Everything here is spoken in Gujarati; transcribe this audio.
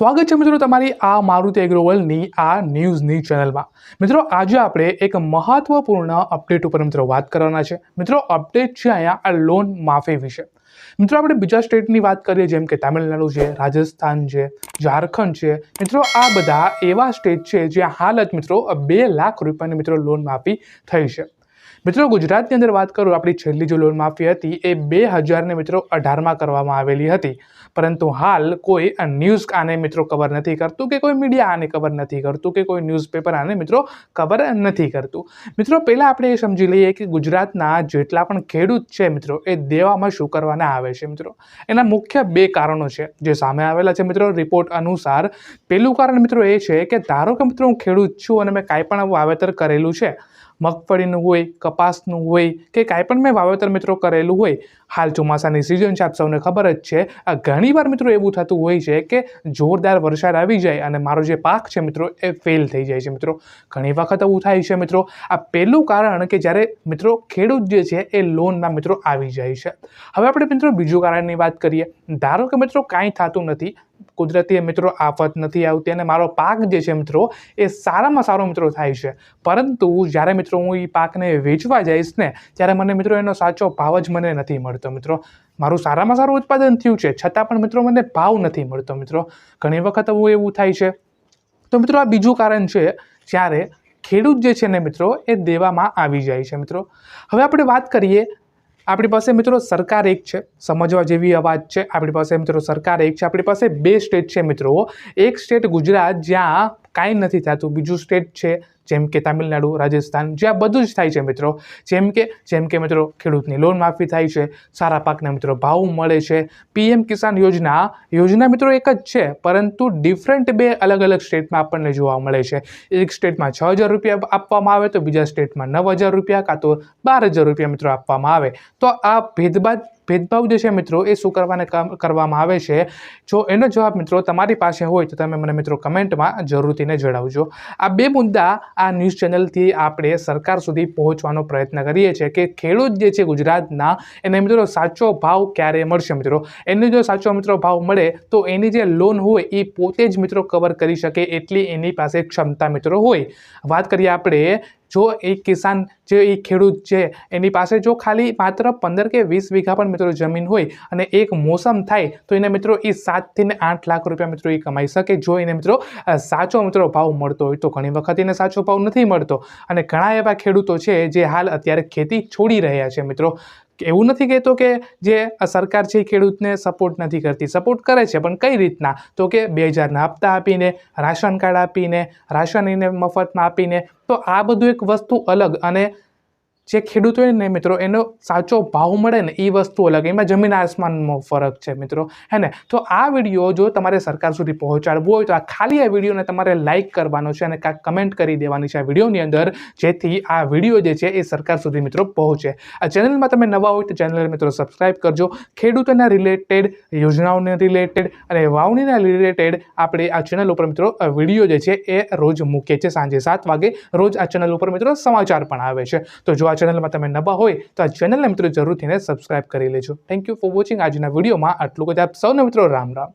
સ્વાગત છે મિત્રો તમારી આ મારુતિ એગ્રોવલની આ ન્યૂઝની ચેનલમાં. મિત્રો, આજે આપણે એક મહત્વપૂર્ણ અપડેટ ઉપર મિત્રો વાત કરવાના છે. મિત્રો, અપડેટ છે અહીંયા આ લોન માફી વિશે. મિત્રો, આપણે બીજા સ્ટેટની વાત કરીએ, જેમ કે તામિલનાડુ છે, રાજસ્થાન છે, ઝારખંડ છે. મિત્રો, આ બધા એવા સ્ટેટ છે જ્યાં હાલ જ મિત્રો બે લાખ રૂપિયાની મિત્રો લોન માફી થઈ છે. મિત્રો, ગુજરાતની અંદર વાત કરું, આપણી છેલ્લી જે લોન માફી હતી, એ બે હજારને મિત્રો અઢારમાં કરવામાં આવેલી હતી. પરંતુ હાલ કોઈ ન્યૂઝ આને મિત્રો કવર નથી કરતું કે કોઈ મીડિયા આને કવર નથી કરતું કે કોઈ ન્યૂઝપેપર આને મિત્રો કવર નથી કરતું. મિત્રો, પહેલાં આપણે એ સમજી લઈએ કે ગુજરાતના જેટલા પણ ખેડૂત છે મિત્રો, એ દેવામાં શું કરવાના આવે છે મિત્રો? એના મુખ્ય બે કારણો છે. જે સામે આવેલા છે મિત્રો રિપોર્ટ અનુસાર, પહેલું કારણ મિત્રો એ છે કે ધારો કે મિત્રો હું ખેડૂત છું અને મેં કાંઈ પણ વાવેતર કરેલું છે, મગફળીનું હોય કપાસનું હોય કે કાંઈ પણ મેં વાવેતર મિત્રો કરેલું હોય, હાલ ચોમાસાની સિઝન છે, આપ સૌને ખબર જ છે. આ ઘણીવાર મિત્રો એવું થતું હોય છે કે જોરદાર વરસાદ આવી જાય અને મારો જે પાક છે મિત્રો એ ફેલ થઈ જાય છે મિત્રો. ઘણી વખત એવું થાય છે મિત્રો. આ પહેલું કારણ કે જ્યારે મિત્રો ખેડૂત જે છે એ લોનના મિત્રો આવી જાય છે. હવે આપણે મિત્રો બીજું કારણની વાત કરીએ. ધારો કે મિત્રો કાંઈ થતું નથી કુદરતી મિત્રો આફત નથી આવતી અને મારો પાક જે છે મિત્રો, એ સારામાં સારો મિત્રો થાય છે. પરંતુ જ્યારે મિત્રો હું એ પાકને વેચવા જઈશ ને, ત્યારે મને મિત્રો એનો સાચો ભાવ જ મને નથી મળતો મિત્રો. મારું સારામાં સારું ઉત્પાદન થયું છે, છતાં પણ મિત્રો મને ભાવ નથી મળતો મિત્રો. ઘણી વખત હું એવું થાય છે. તો મિત્રો આ બીજું કારણ છે, જ્યારે ખેડૂત જે છે ને મિત્રો, એ દેવામાં આવી જાય છે મિત્રો. હવે આપણે વાત કરીએ આપણી પાસે મિત્રો સરકાર એક છે, સમજવા જેવી અવાજ છે. આપણી પાસે મિત્રો સરકાર એક છે. આપણી પાસે બે સ્ટેટ છે મિત્રો. એક સ્ટેટ ગુજરાત જ્યાં કાંઈ નથી થતું. બીજું સ્ટેટ છે, જેમ કે તામિલનાડુ, રાજસ્થાન, જ્યાં બધું જ થાય છે મિત્રો. જેમ કે જેમ કે મિત્રો, ખેડૂતની લોન માફી થાય છે, સારા પાકના મિત્રો ભાવ મળે છે. પીએમ કિસાન યોજના યોજના મિત્રો એક જ છે, પરંતુ ડિફરન્ટ બે અલગ અલગ સ્ટેટમાં આપણને જોવા મળે છે. એક સ્ટેટમાં છ હજાર રૂપિયા આપવામાં આવે તો બીજા સ્ટેટમાં નવ હજાર રૂપિયા કાં તો બાર હજાર રૂપિયા મિત્રો આપવામાં આવે. તો આ ભેદભાવ ભેદભાવ જે છે મિત્રો, એ શું કરવાને કરવામાં આવે છે? જો એનો જવાબ મિત્રો તમારી પાસે હોય તો તમે મને મિત્રો કમેન્ટમાં જરૂરથીને જણાવજો. આ બે મુદ્દા આ ન્યૂઝ ચેનલથી આપણે સરકાર સુધી પહોંચવાનો પ્રયત્ન કરીએ છીએ કે ખેડૂત જે છે ગુજરાતના, એને મિત્રો સાચો ભાવ ક્યારે મળશે મિત્રો? એને જો સાચો મિત્રો ભાવ મળે તો એની જે લોન હોય એ પોતે જ મિત્રો કવર કરી શકે એટલી એની પાસે ક્ષમતા મિત્રો હોય. વાત કરીએ આપણે જો એ કિસાન જે એ ખેડૂત છે, એની પાસે જો ખાલી માત્ર પંદર કે વીસ વીઘા પણ મિત્રો જમીન હોય અને એક મોસમ થાય, તો એને મિત્રો એ સાતથી ને આઠ લાખ રૂપિયા મિત્રો એ કમાઈ શકે. જો એને મિત્રો સાચો મિત્રો ભાવ મળતો હોય, તો ઘણી વખત એને સાચો ભાવ નથી મળતો. અને ઘણા એવા ખેડૂતો છે, જે હાલ અત્યારે ખેતી છોડી રહ્યા છે મિત્રો. એવું નથી કહેતો કે જે સરકાર છે એ ખેડૂતને સપોર્ટ નથી કરતી. સપોર્ટ કરે છે, પણ કઈ રીતના? તો કે બે હજારના હપ્તા આપીને, રાશન કાર્ડ આપીને, રાશન એને મફતમાં આપીને, તો આ બધું એક વસ્તુ અલગ અને જે ખેડૂત ને મિત્રો, એનો સાચો ભાવ મળે ને એ વસ્તુ અલગ. એમાં જમીન આસમાનનો ફરક છે મિત્રો, હે ને? તો આ વીડિયો જો તમારે સરકાર સુધી પહોંચાડવો હોય તો આ ખાલી આ વિડીયોને તમારે લાઇક કરવાનો છે અને કાંઈક કમેન્ટ કરી દેવાની છે આ વિડીયોની અંદર, જેથી આ વીડિયો જે છે એ સરકાર સુધી મિત્રો પહોંચે. આ ચેનલમાં તમે નવા હોય તો ચેનલ મિત્રો સબસ્ક્રાઇબ કરજો. ખેડૂતોના રિલેટેડ યોજનાઓને રિલેટેડ અને વાવણીના રિલેટેડ આપણે આ ચેનલ ઉપર મિત્રો વીડિયો જે છે એ રોજ મૂકીએ છીએ સાંજે સાત વાગે. રોજ આ ચેનલ ઉપર મિત્રો સમાચાર પણ આવે છે. તો જો આ ચેનલમાં તમે નવા હોય તો આ ચેનલને મિત્રો જરૂરથી સબસ્ક્રાઇબ કરી લેજો. થેન્ક યુ ફોર વોચિંગ આજના વિડીયોમાં. આટલું જ આપ સૌને મિત્રો રામ રામ.